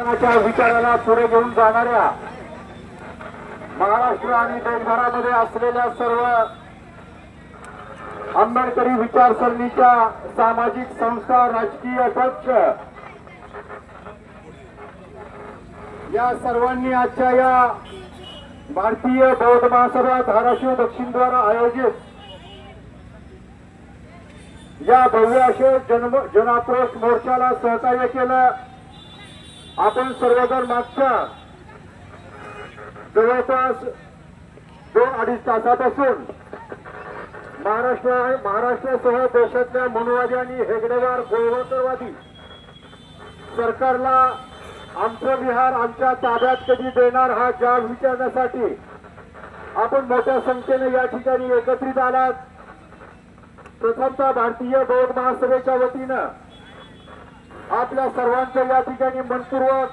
विचाराला पुढे घेऊन जाणाऱ्या महाराष्ट्र आणि देशभरामध्ये असलेल्या सर्व आंबेडकरी विचारसरणीच्या सामाजिक संस्था राजकीय पक्ष या सर्वांनी आजच्या या भारतीय बौद्ध महासभा धाराशिव दक्षिण द्वारा आयोजित या भव्य जन्म जनाक्रोश मोर्चाला सहकार्य केलं. आपण सर्वजण मागच्या जवळपास दोन अडीच तासापासून महाराष्ट्र महाराष्ट्रासह देशातल्या मनुवादी आणि हेगडेवार गोळवकरवादी सरकारला आमचं विहार आमच्या ताब्यात कधी देणार हा जाब विचारण्यासाठी आपण मोठ्या संख्येने या ठिकाणी एकत्रित आलात. प्रथमतः भारतीय बौद्ध महासभेच्या वतीनं आपल्या सर्वांचं या ठिकाणी मनपूर्वक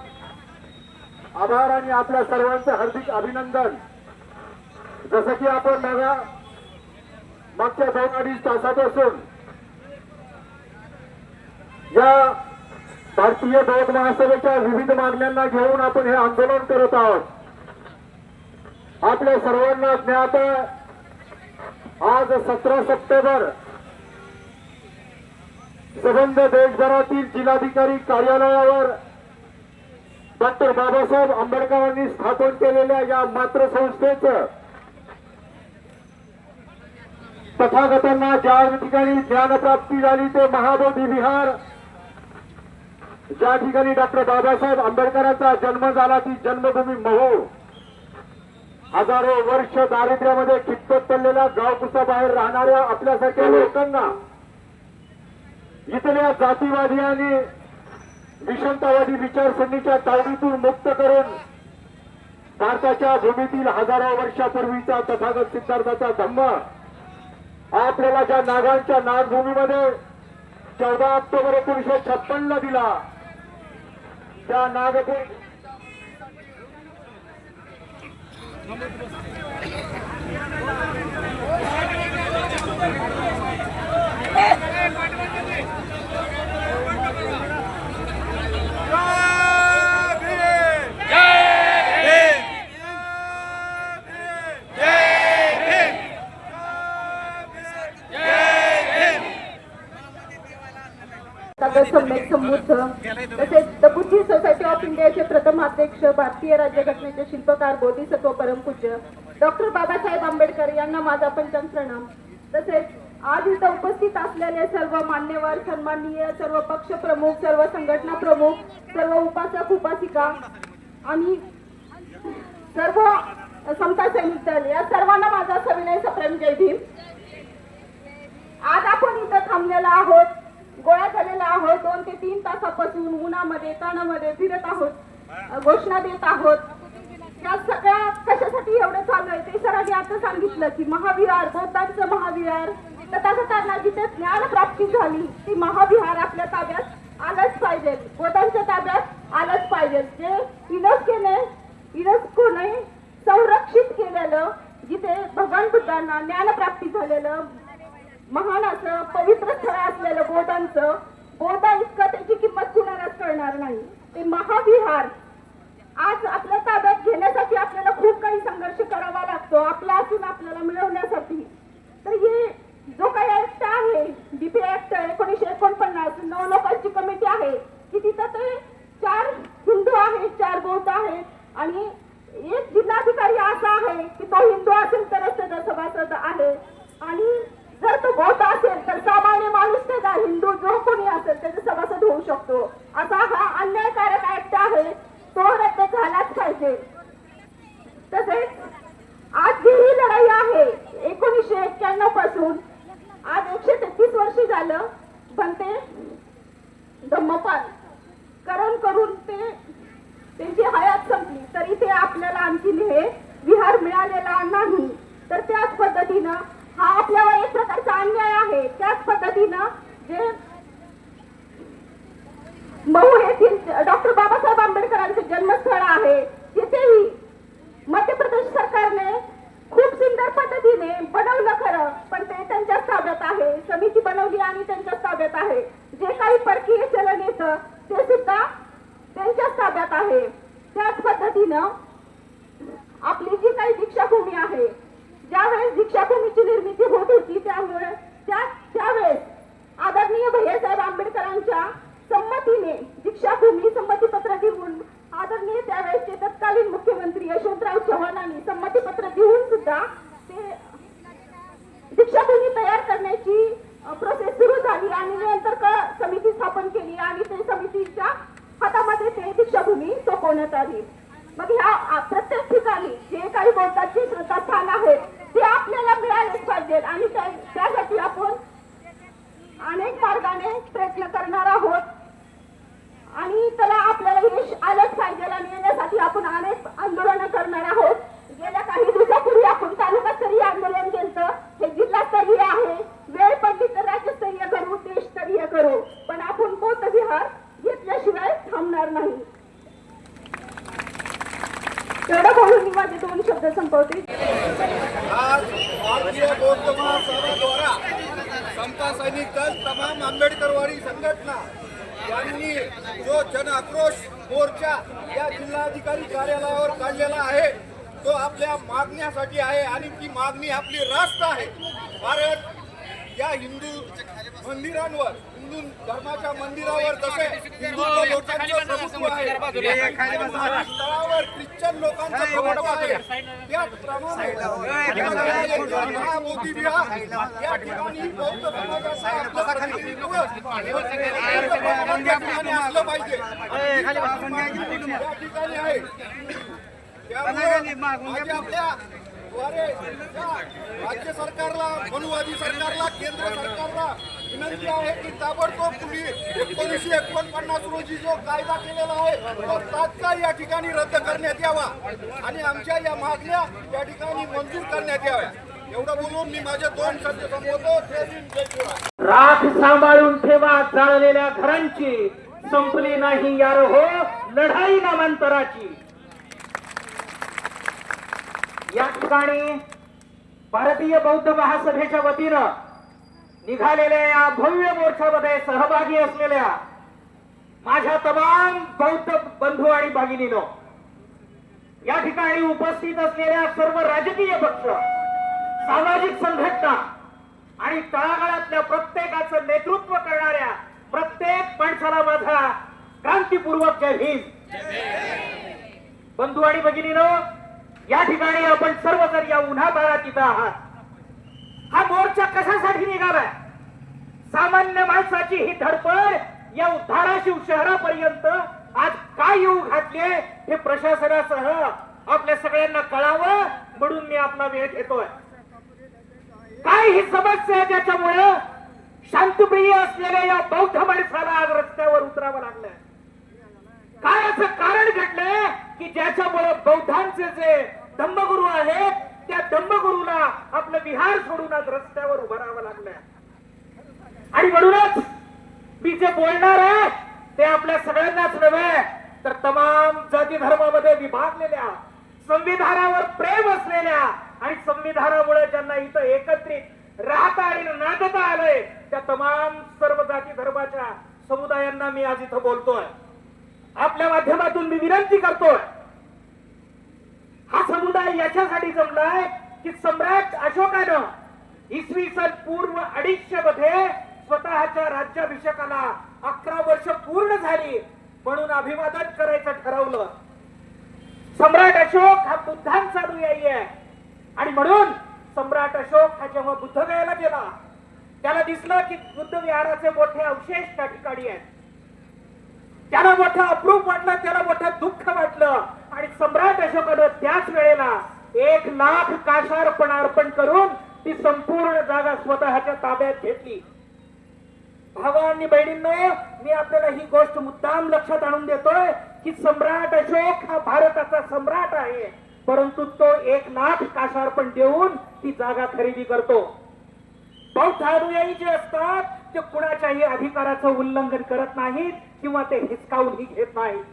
आभार आणि आपल्या सर्वांचं हार्दिक अभिनंदन. जसं की आपण मागा मागच्या दोन अडीच तासापासून या भारतीय बौद्ध महासभेच्या विविध मागण्यांना घेऊन आपण हे आंदोलन करत आहोत. आपल्या सर्वांना ज्ञात आज सतरा सप्टेंबर संबंध देशभरातील जिल्हाधिकारी कार्यालयावर डॉक्टर बाबासाहेब आंबेडकरांनी स्थापन केलेल्या या मातृसंस्थेचं तथागतांना ज्या ठिकाणी ज्ञानप्राप्ती झाली ते महाबोधी विहार ज्या ठिकाणी डॉक्टर बाबासाहेब आंबेडकरांचा जन्म झाला ती जन्मभूमी महू हजारो वर्ष दारिद्र्यामध्ये खिटपत पडलेल्या गावकुसाबाहेर राहणाऱ्या आपल्यासारख्या लोकांना इथल्या जातीवादी आणि विषमतावादी विचारसरणीच्या तावडीतून मुक्त करून भारताच्या भूमीतील हजारो वर्षापूर्वीचा तथागत सिद्धार्थाचा धम्म आपल्याला ज्या नागांच्या नागभूमीमध्ये चौदा ऑक्टोबर एकोणीसशे छप्पन ला दिला त्या नागभूमी भारतीय राज्यघटनेचे शिल्पकार बोधिसत्व परमपूज्य डॉक्टर बाबासाहेब आंबेडकर यांना माझा पंचांग प्रणाम. तसेच आज इथं उपस्थित असलेले सर्व मान्यवर सन्माननीय सर्व पक्ष प्रमुख सर्व संघटना प्रमुख सर्व उपासक उपासिका आणि सर्व समता सैनिक दल या सर्वांना माझा सविनय सप्रेम जय भीम. आज आपण इथं थांबलेलो आहोत गोळ्या झालेला आहोत दोन ते तीन तासापासून उन्हामध्ये ताणामध्ये फिरत आहोत. घोषणा देत आहोत. या सगळ्या कशासाठी एवढं चालू आहे ते सरांनी आता सांगितलं की महाविहार बौद्धांचं महाविहार तथागतांना जिथे ज्ञान प्राप्ती झाली ती महाविहार आपल्या ताब्यात आलंच पाहिजे. बौद्धांच्या ताब्यात आलंच पाहिजे. जे युनेस्कोने युनेस्कोने संरक्षित केलेलं जिथे भगवान बुद्धांना ज्ञानप्राप्ती झालेलं महान असं पवित्र स्थळ असलेलं बोधांचं बोधा इतकं त्याची किंमत कुणालाच कळणार नाही. ते महाविहार आज आपल्या ताब्यात घेण्यासाठी आपल्याला खूप काही संघर्ष करावा लागतो. आपला असून आपल्याला मिळवण्यासाठी. तर हे जो काही ऍक्ट आहे डीपी ऍक्ट एकोणीशे एकोणपन्नास नऊ लोकांची कमिटी आहे की तिथं ते चार हिंदू आहेत चार बौद्ध आहेत आणि एक जिल्हाधिकारी असा आहे की तो हिंदू असेल तरच त्याचा सभासद आहे. आणि जर तो बौद्ध असेल तर सामान्य माणूस त्याचा हिंदू जो कोणी असेल त्याचा सभासद होऊ शकतो. असा हा अन्यायकारक ऍक्ट आहे तो रद्द झालाच पाहिजे तसेच आज जी ही लढाई आहे एकोणीसशे एक्क्याण्णवपासून आज एकशे तेहतीस वर्ष झालं पण ते धम्मपान करून करून ते त्यांची हयात संपली. तरी ते आपल्याला आणखी हे विहार मिळालेला नाही. तर त्याच पद्धतीनं हा आपल्यावर एक प्रकारचा अन्याय आहे. त्याच पद्धतीनं जे मऊ येथील डॉक्टर बाबासाहेब आंबेडकरांचे जन्मस्थळ आहे तिथेही मध्य प्रदेश सरकारने खूप सुंदर पद्धतीने बनवलं खरं पण ते त्यांच्याच ताब्यात आहे समिती बनवली आणि त्यांच्याच ताब्यात आहे. जे काही परकीय चलन येतं ते सुद्धा त्यांच्याच ताब्यात आहे. त्याच पद्धतीनं आपली जी काही दीक्षाभूमी आहे ज्यावेळेस दीक्षाभूमीची निर्मिती होत होती त्यामुळे त्या त्यावेळेस आदरणीय भैयासाहेब आंबेडकरांच्या संमतीने दीक्षाभूमी संमतीपत्र देऊन आदरणीय त्यावेळेसचे तत्कालीन मुख्यमंत्री यशवंतराव चव्हाणांनी संमतीपत्र देऊन सुद्धा ते दीक्षाभूमी तयार करण्याची प्रोसेस सुरू झाली आणि नंतर क- समिती स्थापन केली आणि ते समितीच्या हातामध्ये ते दीक्षाभूमी सोपवण्यात आली. मग ह्या प्रत्येक ठिकाणी जे काही बोलतात श्रद्धास्थान ते आपल्याला मिळालेच पाहिजेत. आणि त्यासाठी आपण अनेक मार्गाने प्रयत्न करणार आहोत. आणि त्याला आपल्याला यश आलंच पाहिजे आणि येण्यासाठी आपण अनेक आंदोलन करणार आहोत. गेल्या काही दिवसापूर्वी आपण तालुकास्तरीय आंदोलन केलं हे जिल्हास्तरीय आहे. वेळ पडली तर राज्यस्तरीय करू देशस्तरीय करू. पण आपण बौद्धविहार घेतल्याशिवाय थांबणार नाही. एवढं बोलून मी माझे दोन शब्द संपवते. आज भारतीय द्वारा समता सैनिक दल तमाम आंबेडकरवाडी संघटना यांनी जो जन आक्रोश मोर्चा या जिल्हाधिकारी कार्यालयावर काढलेला आहे तो आपल्या मागण्यासाठी आहे आणि ती मागणी आपली रास्त आहे. कारण या हिंदू मंदिरांवर हिंदू धर्माच्या मंदिरावर जसे हिंदू लोकांचं प्रभुत्व आहे महाराष्ट्रावर ख्रिश्चन लोकांचं प्रभुत्व आहे त्याचप्रमाणे हा मोदी विहार या ठिकाणी बौद्ध असलं पाहिजे या ठिकाणी आहे त्यामुळे आपल्या राज्य सरकारला मनुवादी सरकारला केंद्र सरकारला विनंती आहे की ताबडतोब तुम्ही एकोणीसशे एकोणपन्नास रोजी जो कायदा केलेला आहे तो तात्काळ या ठिकाणी रद्द करण्यात यावा आणि आमच्या या मागण्या या ठिकाणी मंजूर करण्यात याव्या. एवढं बोलून मी माझे दोन शब्द संबोधतो राख सांभाळून ठेवा जाळलेल्या घरांची. संपली नाही यार हो लढाई नामांतराची. या ठिकाणी भारतीय बौद्ध महासभेच्या वतीनं निघालेल्या या भव्य मोर्चामध्ये सहभागी असलेल्या माझ्या तमाम बौद्ध बंधू आणि भगिनीनो या ठिकाणी उपस्थित असलेल्या सर्व राजकीय पक्ष सामाजिक संघटना आणि तळागाळातल्या प्रत्येकाचं नेतृत्व करणाऱ्या प्रत्येक माणसाला माझा क्रांतीपूर्वक जय भीम. बंधू आणि भगिनीनो या ठिकाणी आपण सर्वजण या उन्हाताळात इथं आहात. हा मोर्चा कशासाठी निघालाय? सामान्य माणसाची ही धडपड या धाराशिव शहरापर्यंत आज काय येऊ घातले हे प्रशासनासह आपल्या सगळ्यांना कळावं म्हणून मी आपला वेळ घेतोय. काय ही समस्या आहे ज्याच्यामुळे शांतप्रिय असलेल्या या बौद्ध माणसाला आज रस्त्यावर उतरावं लागलंय? काय असं कारण घडलंय की ज्याच्यामुळे बौद्धांचे जे धम्मगुरु आहेत त्या धम्मगुरू आपलं बिहार सोडून आज रस्त्यावर उभं राहावं लागलंय. आणि म्हणूनच मी जे बोलणार आहे ते आपल्या सगळ्यांनाच नव्हे तर तमाम जाती धर्मामध्ये विभागलेल्या संविधानावर प्रेम असलेल्या आणि संविधानामुळे ज्यांना इथं एकत्रित राहता आणि नाचता आलंय त्या तमाम सर्व जाती धर्माच्या समुदायांना मी आज इथं बोलतोय. आपल्या माध्यमातून मी विनंती करतोय हा समुदाय याच्यासाठी जमलाय की सम्राट अशोकानं इसवी सन पूर्व अडीचशे मध्ये स्वतःच्या राज्याभिषेकाला अकरा वर्ष पूर्ण झाली म्हणून अभिवादन करायचं ठरवलं. सम्राट अशोक हा बुद्धांचा अनुयायी आहे. आणि म्हणून सम्राट अशोक हा जेव्हा बुद्धगयाला गेला त्याला दिसलं की बुद्ध विहाराचे मोठे अवशेष त्या ठिकाणी आहेत. त्याला मोठं अप्रूप वाटलं त्याला मोठं दुःख वाटलं आणि सम्राट अशोकानं त्याच वेळेला एक लाख काशार्पण अर्पण करून ती संपूर्ण जागा स्वतःच्या ताब्यात घेतली. भावांनी बहिणींनो मी आपल्याला ही गोष्ट मुद्दाम लक्षात आणून देतोय की सम्राट अशोक हा भारताचा सम्राट आहे. परंतु तो एक लाख काशार्पण देऊन ती जागा खरेदी करतो. बौद्ध अनुयायी जे असतात ते कुणाच्याही अधिकाराचं उल्लंघन करत नाहीत किंवा ते हिसकावूनही घेत नाहीत.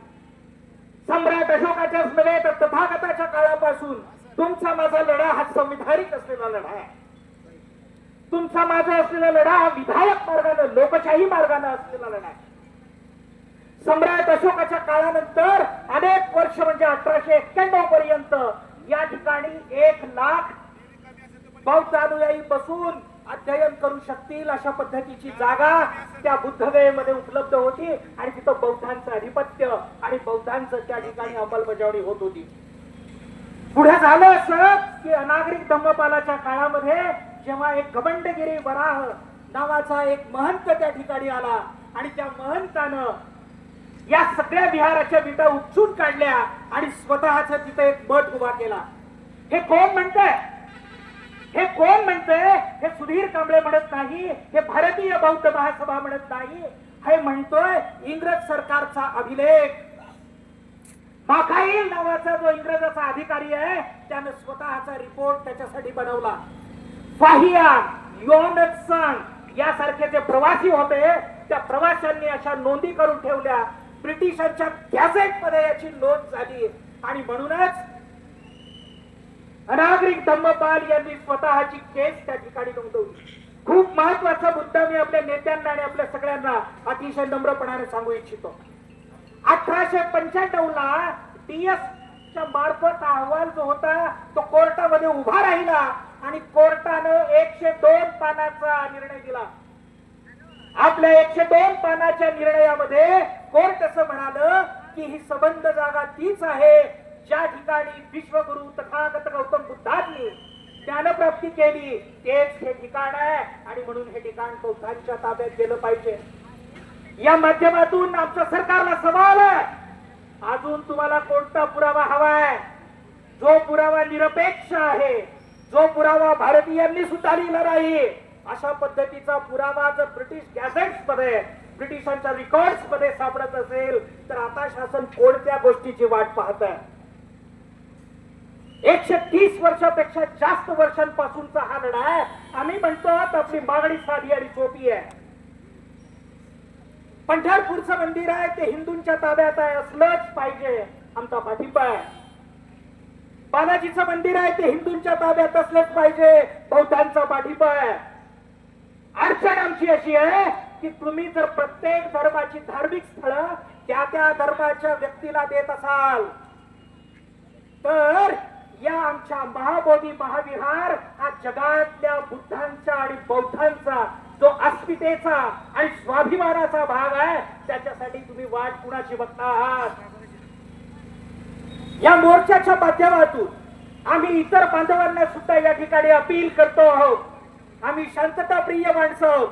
सम्राट अशोकाच्याच नव्हे तर तथागताच्या काळापासून तुमचा माझा लढा हा संविधानिक असलेला लढा आहे. तुमचा माझा असलेला लढा हा विधायक मार्गानं लोकशाही मार्गानं असलेला लढा आहे. सम्राट अशोकाच्या काळानंतर अनेक वर्ष म्हणजे अठराशे एक्क्याण्णव पर्यंत या ठिकाणी एक लाख बौद्ध अनुयायी बसून अध्ययन करू शकतील अशा पद्धतीची जागा त्या बुद्धगयेमध्ये उपलब्ध होती आणि तिथं बौद्धांचं अधिपत्य आणि बौद्धांचं त्या ठिकाणी अंमलबजावणी होत होती. पुढे झालं असं की अनागरिक धम्मपालाच्या काळामध्ये जेव्हा एक घमंडगिरी वराह नावाचा एक महंत त्या ठिकाणी आला आणि त्या महंतानं या सगळ्या विहाराच्या विटा उपचून काढल्या आणि स्वतःच तिथे एक मठ उभा केला. हे कोण म्हणतंय? हे कोण म्हणतंय? हे सुधीर कांबळे म्हणत नाही हे भारतीय बौद्ध महासभा म्हणत नाही. हे म्हणतोय इंग्रज सरकारचा अभिलेख. माखाईल नावाचा जो इंग्रजाचा अधिकारी आहे त्याने स्वतःचा रिपोर्ट त्याच्यासाठी बनवला. फाहियान योनसन यासारखे जे प्रवासी होते त्या प्रवाशांनी अशा नोंदी करून ठेवल्या. ब्रिटिशांच्या गॅझेटमध्ये याची नोंद झाली. आणि म्हणूनच अनागरिक धम्मपाल यांनी स्वतःची केस त्या ठिकाणी नोंदवली. खूप महत्त्वाचा मुद्दा मी आपल्या नेत्यांना आणि आपल्या सगळ्यांना अतिशय नम्रपणाने सांगू इच्छितो. अठराशे पंच्याण्णव ला डीएस च्या मार्फत अहवाल जो होता तो कोर्टामध्ये उभा राहिला आणि कोर्टानं एकशे दोन पानाचा निर्णय दिला. आपल्या एकशे दोन पानाच्या निर्णयामध्ये कोर्ट असं म्हणालं की ही संबंध जागा तीच आहे ज्या ठिकाणी विश्वगुरु तथागत गौतम बुद्धांनी ज्ञानप्राप्ती केली तेच हे ठिकाण आहे आणि म्हणून हे ठिकाण बौद्धांच्या ताब्यात गेलं पाहिजे. या माध्यमातून आमच्या सरकारला सवाल आहे. अजून तुम्हाला कोणता पुरावा हवाय? जो पुरावा निरपेक्ष आहे जो पुरावा भारतीयांनी सुद्धा लिहिला नाही अशा पद्धतीचा पुरावा जर ब्रिटिश गॅझेट्समध्ये ब्रिटिशांच्या रेकॉर्ड्समध्ये सापडत असेल तर आता शासन कोणत्या गोष्टीची वाट पाहत आहे? एकशे तीस वर्षापेक्षा जास्त वर्षांपासूनचा हा लढा आहे. आम्ही म्हणतो आहोत आपली मागणी साधी आणि सोपी आहे. पंढरपूरचं मंदिर आहे ते हिंदूंच्या ताब्यात आहे असलंच पाहिजे. आमचा पाठिंबा आहे. बालाजीचं मंदिर आहे ते हिंदूंच्या ताब्यात असलंच पाहिजे. बौद्धांचा पाठिंबा आहे. अडचण आमची अशी आहे की तुम्ही जर प्रत्येक धर्माची धार्मिक स्थळं त्या त्या धर्माच्या व्यक्तीला देत असाल तर या आमच्या महाबोधी महाविहार हा जगातल्या बुद्धांचा आणि बौद्धांचा जो अस्मितेचा आणि स्वाभिमानाचा भाग आहे त्याच्यासाठी तुम्ही वाट कुणाची बघता आहात या मोर्चाच्या माध्यमातून आम्ही इतर बांधवांना सुद्धा या ठिकाणी अपील करतो आहोत. आम्ही शांतताप्रिय माणसं आहोत.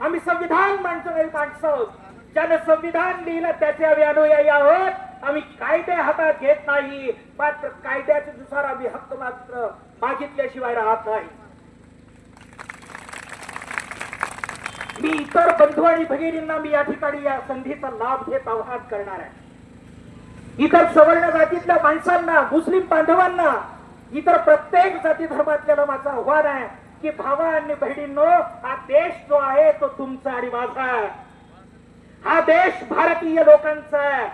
आम्ही संविधान माणसं माणसं आहोत. ज्यानं संविधान लिहिलं त्याचे आम्ही अनुयायी आहोत. आम्ही कायदे हातात घेत नाही. मात्र कायद्याच्या नुसार आम्ही हक्क मात्र मागितल्याशिवाय राहत नाही. मी इतर बंधू आणि भगिनींना मी या ठिकाणी या संधीचा लाभ घेत आवाहन करणार आहे. इतर सवर्ण जातीतल्या माणसांना मुस्लिम बांधवांना इतर प्रत्येक जाती धर्मातल्याला माझं आव्हान आहे की भावा आणि बहिणींनो हा देश जो आहे तो तुमचा आणि माझा आहे. हा देश भारतीय लोकांचा आहे.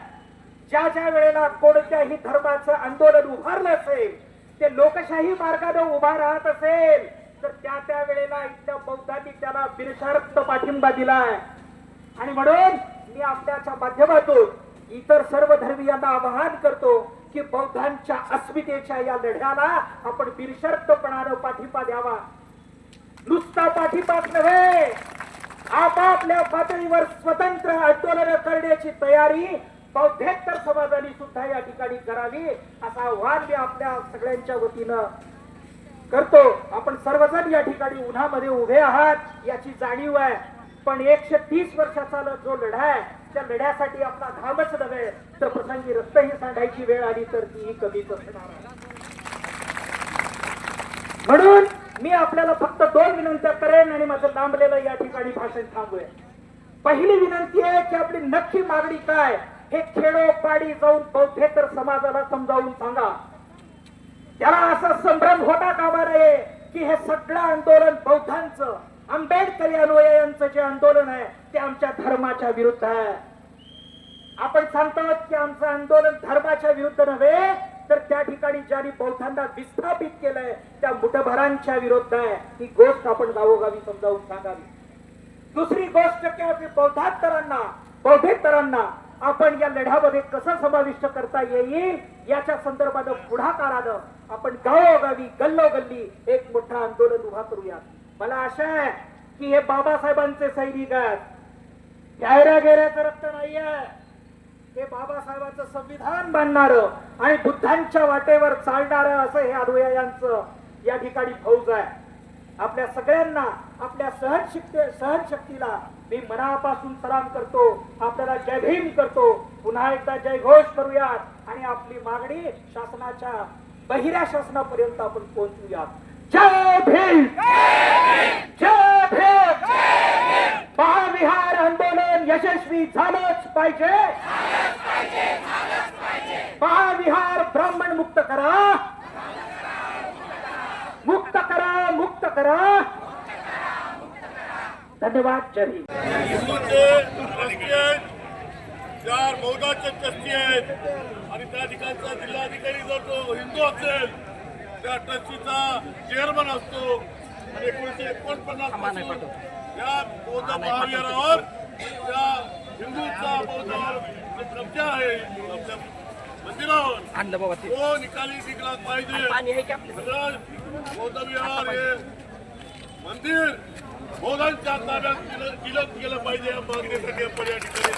ज्या ज्या वेळेला कोणत्याही धर्माचं आंदोलन उभारलं असेल ते लोकशाही मार्गाने उभा राहत असेल तर त्या त्या वेळेला इथल्या बौद्धांनी त्याला बिरशार्थ पाठिंबा दिलाय. आणि म्हणून मी आपल्याच्या माध्यमातून इतर सर्व धर्मीयांना आवाहन करतो की बौद्धांच्या अस्मितेच्या या लढ्याला आपण बिनशर्तपणानं पाठिंबा द्यावा. नुसता पाठिंबाच नव्हे आपापल्या पातळीवर स्वतंत्र आंदोलन करण्याची तयारी बौद्धेतर समाजाने सुद्धा या ठिकाणी करावी असं आव्हान मी आपल्या सगळ्यांच्या वतीनं करतो. आपण सर्वजण या ठिकाणी उन्हामध्ये उभे आहात याची जाणीव आहे. पण एकशे तीस वर्षाचा जो लढा आहे त्या लढ्यासाठी आपला घामच नव्हे तर प्रसंगी रस्तही सांडायची वेळ आली तर तीही कमीच असणार आहे. म्हणून मी आपल्याला फक्त दोन विनंत्या करेन आणि माझं लांबलेलं या ठिकाणी भाषण थांबूया. पहिली विनंती आहे की आपली नक्की मागणी काय? हे खेडोपाडी जाऊन बौद्धेतर समाजाला समजावून सांगा. त्याला असा संभ्रम होता कामा नये की हे सगळं आंदोलन बौद्धांचं आंबेडकरी अनुयायांचं जे आंदोलन आहे ते आमच्या धर्माच्या विरुद्ध आहे. आपण सांगतो की आमचं आंदोलन धर्माच्या विरुद्ध नव्हे तर त्या ठिकाणी ज्यांनी बौद्धांना विस्थापित केलंय त्या मुठभरांच्या विरुद्ध आहे. ही गोष्ट आपण गावोगावी समजावून सांगावी. दुसरी गोष्ट की आपली बौद्धांतरांना बौद्धेतरांना आपण या लढ्यामध्ये कसं समाविष्ट करता येईल? याच्या संदर्भात पुढाकारानं आपण गावोगावी गल्लोगल्ली एक मोठं आंदोलन उभा करूयात. मला आशा आहे की हे बाबासाहेबांचे सैनिक आहेत. गायऱ्या गेऱ्याचं रक्त नाहीये हे बाबासाहेबांचं संविधान बांधणार आणि बुद्धांच्या वाटेवर चालणार असं हे अनुयायांचं या ठिकाणी फौज आहे. आपल्या सगळ्यांना आपल्या सहनशक्ती सहनशक्तीला मी मनापासून सलाम करतो आपल्याला जय भीम करतो. पुन्हा एकदा जय घोष करूयात आणि आपली मागणी शासनाच्या बहिऱ्या शासनापर्यंत आपण पोहोचूयात. जय भीम! जय भीम! महाविहार आंदोलन यशस्वी झालंच पाहिजे. महाविहार ब्राह्मण मुक्त करा. मुक्त करा मुक्त करा. धन्यवाद जय चार बौद्धाचे ट्रस्टी आहेत आणि त्या ठिकाणचा जिल्हाधिकारी जर तो हिंदू असेल त्या ट्रस्टीचा चेअरमन असतो आणि एकोणीशे एकोणपन्नासपासून या बौद्ध महाविहारावर त्या हिंदूचा बौद्ध कब्जा आहे आपल्या मंदिरावर. तो. निकाली निघला पाहिजे. सगळं बौद्ध विहार हे मंदिर बौद्धांच्या ताब्यात दिलं गेलं पाहिजे या मागणीसाठी आपण या ठिकाणी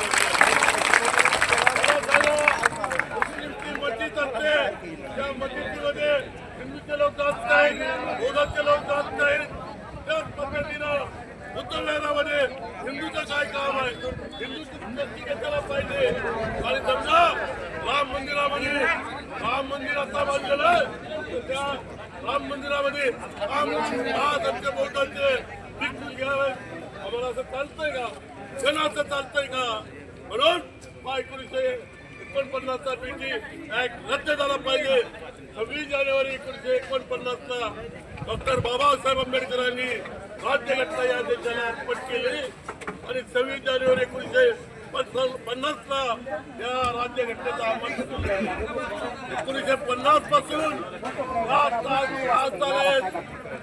मस्जिद असते. त्या मस्जिदीमध्ये हिंदूचे लोक जात नाहीत बौद्धाचे लोक जात नाहीत. त्याच पद्धतीनं हिंदूचं काय काम आहे? हिंदूची केला पाहिजे? आणि समजा राम मंदिरामध्ये राम मंदिर आता बांधलेलं त्या राम मंदिरामध्ये आज आमच्या बोटांचे भिक्षू घ्यावे आम्हाला असं चालतंय का क्षणाचं चालतंय का म्हणून हा एकोणीसशे एकोणपन्नासचा पीटी ऍक्ट रद्द झाला पाहिजे सव्वीस जानेवारी एकोणीसशे एकोणपन्नासला डॉक्टर बाबासाहेब आंबेडकरांनी राज्यघटना या देशाला अर्पण केली आणि सव्वीस जानेवारी एकोणीसशे पन्नासला या राज्यघटनेचा अंमल एकोणीसशे पन्नासपासून आज आहेत.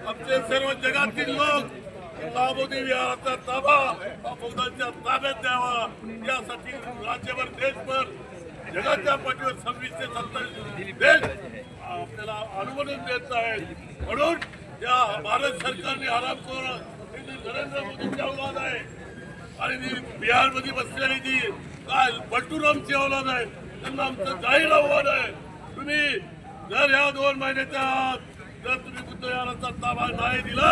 आमचे सर्व जगातील लोक ताबोदी विहाराचा ताबा बौद्धांच्या ताब्यात द्यावा. यासाठी राज्यभर देशभर जगाच्या पाठीवर सव्वीस ते सत्तावीस देश आपल्याला अनुमोदन देत आहेत म्हणून या भारत सरकारने आरामखोर ही जी नरेंद्र मोदींची औलाद आहे. आणि बिहारमध्ये बसलेली जी काय बलटूरामची औलाद आहे त्यांना आमचं जाहीर आव्हान आहे. तुम्ही जर या दोन महिन्याच्या जर तुम्ही बुद्ध विहाराचा ताबा नाही दिला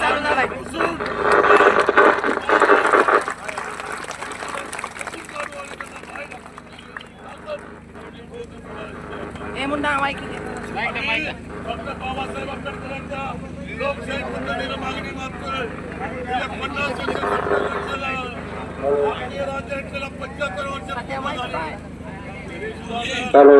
डॉक्टर बाबासाहेब आंबेडकरांच्या लोकशाही पद्धतीनं मागणी मागतोय गेल्या पन्नास वर्षाला भारतीय राज्यघटनेला पंच्याहत्तर वर्ष पूर्ण झाली तरी सुद्धा हॅलो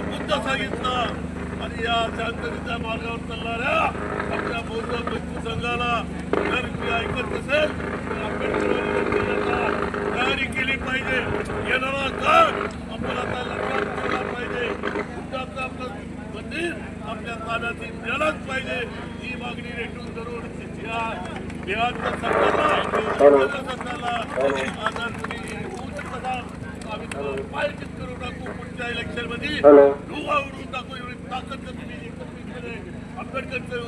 बुद्ध सांगितलं आणि या शांततेच्या मार्गावर चालणाऱ्या आपल्या बौद्ध संघाला जर मी ऐकत नसेल तर तयारी केली पाहिजे. येणारा काळ आपण आता लक्षात ठेवला पाहिजे. बुद्धाचं आपलं मंदिर आपल्या ताब्यात द्यायलाच पाहिजे. ही मागणी रेटून धरून या बिहारच्या सरकारला सरकारला तुम्ही होऊ शकता आम्ही पायचीत करून टाकू पुढच्या इलेक्शनमध्ये. हॅलो. धुवा उडवून टाकू एवढी ताकद जर तुम्ही एकत्रितपणे आंबेडकरच्या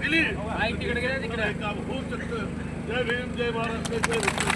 दिली. होऊ शकतं. जय भीम जय महाराष्ट्र जय